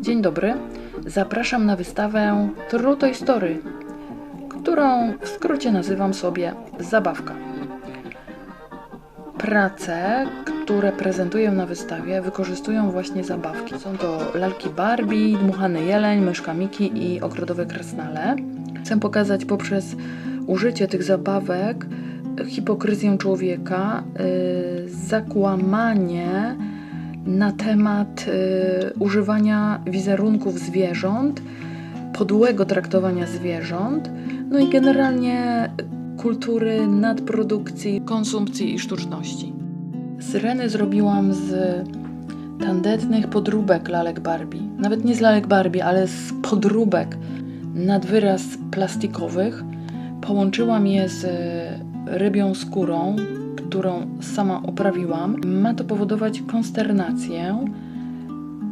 Dzień dobry. Zapraszam na wystawę True Toy Story, którą w skrócie nazywam sobie Zabawka. Prace, które prezentuję na wystawie, wykorzystują właśnie zabawki. Są to lalki Barbie, dmuchany jeleń, myszka Miki i ogrodowe krasnale. Chcę pokazać poprzez użycie tych zabawek hipokryzję człowieka, yy, zakłamanie na temat y, używania wizerunków zwierząt, podłego traktowania zwierząt, no i generalnie kultury nadprodukcji, konsumpcji i sztuczności. Syreny zrobiłam z tandetnych podróbek lalek Barbie. Nawet nie z lalek Barbie, ale z podróbek nad wyraz plastikowych. Połączyłam je z rybią skórą, którą sama oprawiłam, ma to powodować konsternację,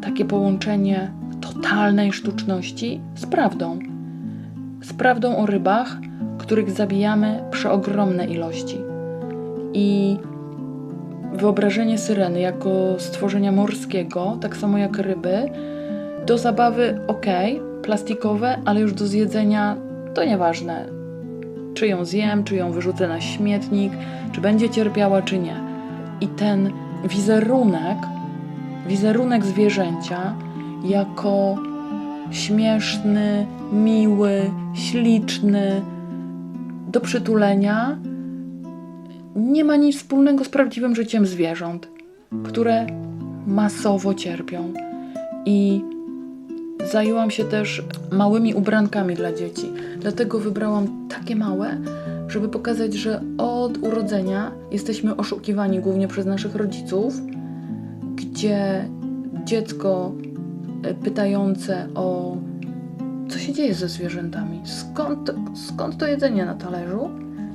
takie połączenie totalnej sztuczności z prawdą. Z prawdą o rybach, których zabijamy przeogromne ilości. I wyobrażenie syreny jako stworzenia morskiego, tak samo jak ryby, do zabawy ok, plastikowe, ale już do zjedzenia to nieważne czy ją zjem, czy ją wyrzucę na śmietnik, czy będzie cierpiała, czy nie. I ten wizerunek, wizerunek zwierzęcia jako śmieszny, miły, śliczny, do przytulenia, nie ma nic wspólnego z prawdziwym życiem zwierząt, które masowo cierpią. I Zajęłam się też małymi ubrankami dla dzieci. Dlatego wybrałam takie małe, żeby pokazać, że od urodzenia jesteśmy oszukiwani głównie przez naszych rodziców, gdzie dziecko e, pytające o co się dzieje ze zwierzętami, skąd, skąd to jedzenie na talerzu,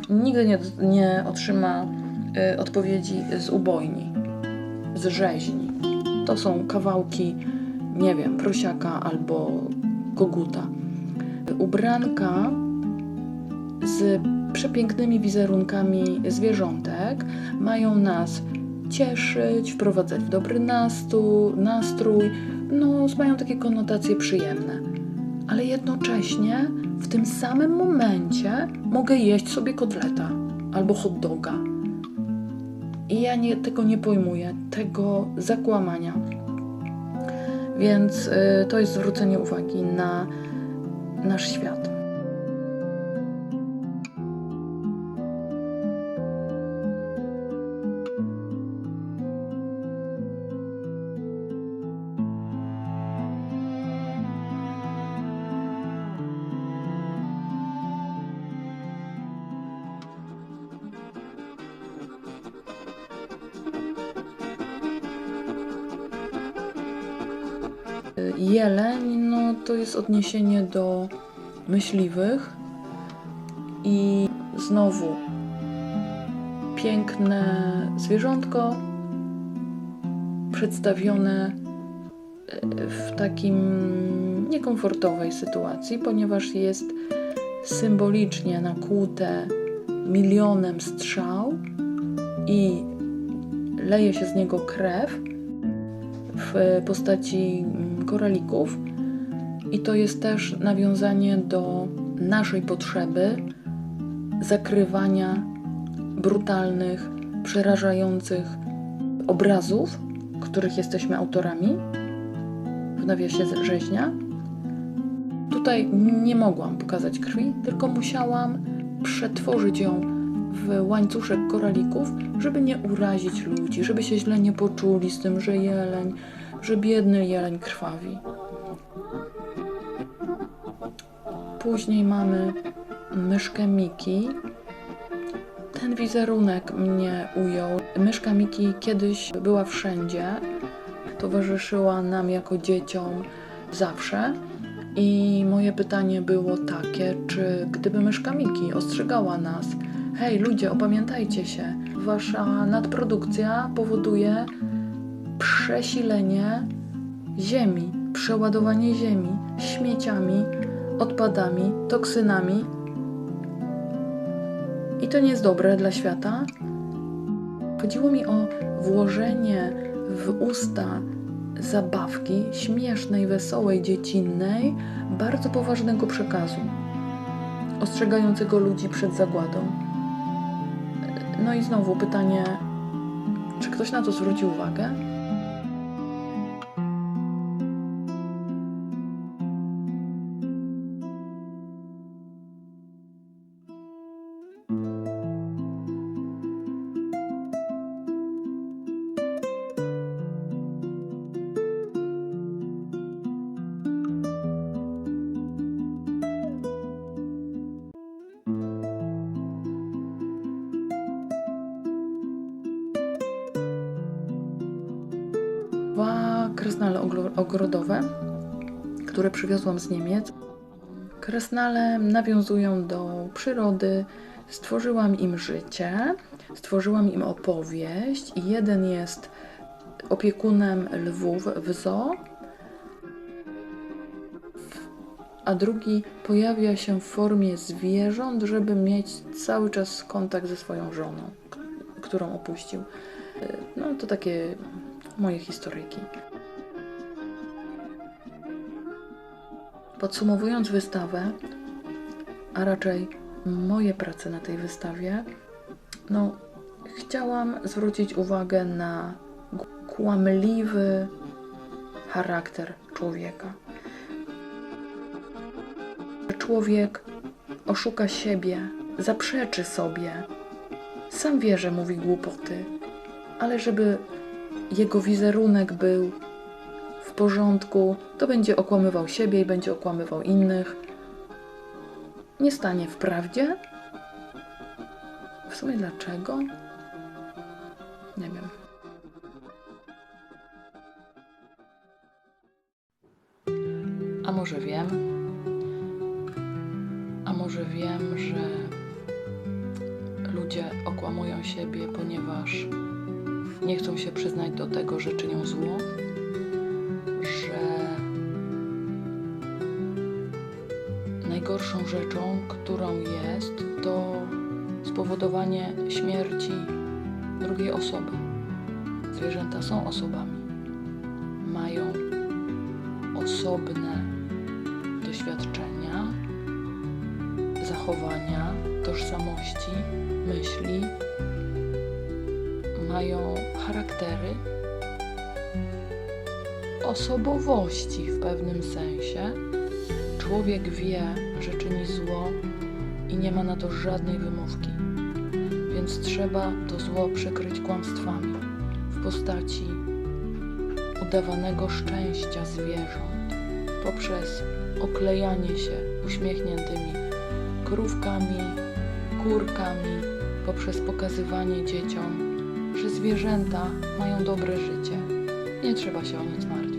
nigdy nie, nie otrzyma y, odpowiedzi z ubojni, z rzeźni. To są kawałki nie wiem, prosiaka albo koguta. Ubranka z przepięknymi wizerunkami zwierzątek mają nas cieszyć, wprowadzać w dobry nastu, nastrój, no, mają takie konotacje przyjemne. Ale jednocześnie w tym samym momencie mogę jeść sobie kotleta albo hot doga. I ja nie, tego nie pojmuję, tego zakłamania. Więc y, to jest zwrócenie uwagi na nasz świat. Jeleń, no to jest odniesienie do myśliwych i znowu piękne zwierzątko przedstawione e, w takim niekomfortowej sytuacji, ponieważ jest symbolicznie nakłute milionem strzał i leje się z niego krew w postaci koralików. I to jest też nawiązanie do naszej potrzeby zakrywania brutalnych, przerażających obrazów, których jesteśmy autorami, w nawiasie rzeźnia. Tutaj nie mogłam pokazać krwi, tylko musiałam przetworzyć ją w łańcuszek koralików, żeby nie urazić ludzi, żeby się źle nie poczuli z tym, że jeleń że biedny jeleń krwawi. Później mamy myszkę Miki. Ten wizerunek mnie ujął. Myszka Miki kiedyś była wszędzie, towarzyszyła nam jako dzieciom zawsze. I moje pytanie było takie, czy gdyby myszka Miki ostrzegała nas, hej ludzie, opamiętajcie się, wasza nadprodukcja powoduje przesilenie ziemi, przeładowanie ziemi śmieciami, odpadami, toksynami. I to nie jest dobre dla świata. Chodziło mi o włożenie w usta zabawki śmiesznej, wesołej, dziecinnej, bardzo poważnego przekazu, ostrzegającego ludzi przed zagładą. No i znowu pytanie, czy ktoś na to zwróci uwagę? Ogro- ogrodowe, które przywiozłam z Niemiec. Krasnale nawiązują do przyrody, stworzyłam im życie, stworzyłam im opowieść i jeden jest opiekunem lwów w zoo, a drugi pojawia się w formie zwierząt, żeby mieć cały czas kontakt ze swoją żoną, którą opuścił. No to takie moje historyjki. Podsumowując wystawę, a raczej moje prace na tej wystawie, no, chciałam zwrócić uwagę na kłamliwy charakter człowieka. Człowiek oszuka siebie, zaprzeczy sobie, sam wie, że mówi głupoty, ale żeby jego wizerunek był porządku, to będzie okłamywał siebie i będzie okłamywał innych. Nie stanie w prawdzie? W sumie dlaczego? Nie wiem. A może wiem? A może wiem, że ludzie okłamują siebie, ponieważ nie chcą się przyznać do tego, że czynią zło, najgorszą rzeczą, którą jest, to spowodowanie śmierci drugiej osoby. Zwierzęta są osobami, mają osobne doświadczenia, zachowania, tożsamości, myśli, mają charaktery, osobowości w pewnym sensie. Człowiek wie, że czyni zło i nie ma na to żadnej wymówki, więc trzeba to zło przykryć kłamstwami w postaci udawanego szczęścia zwierząt poprzez oklejanie się uśmiechniętymi krówkami, kurkami, poprzez pokazywanie dzieciom, że zwierzęta mają dobre życie. Nie trzeba się o nic martwić.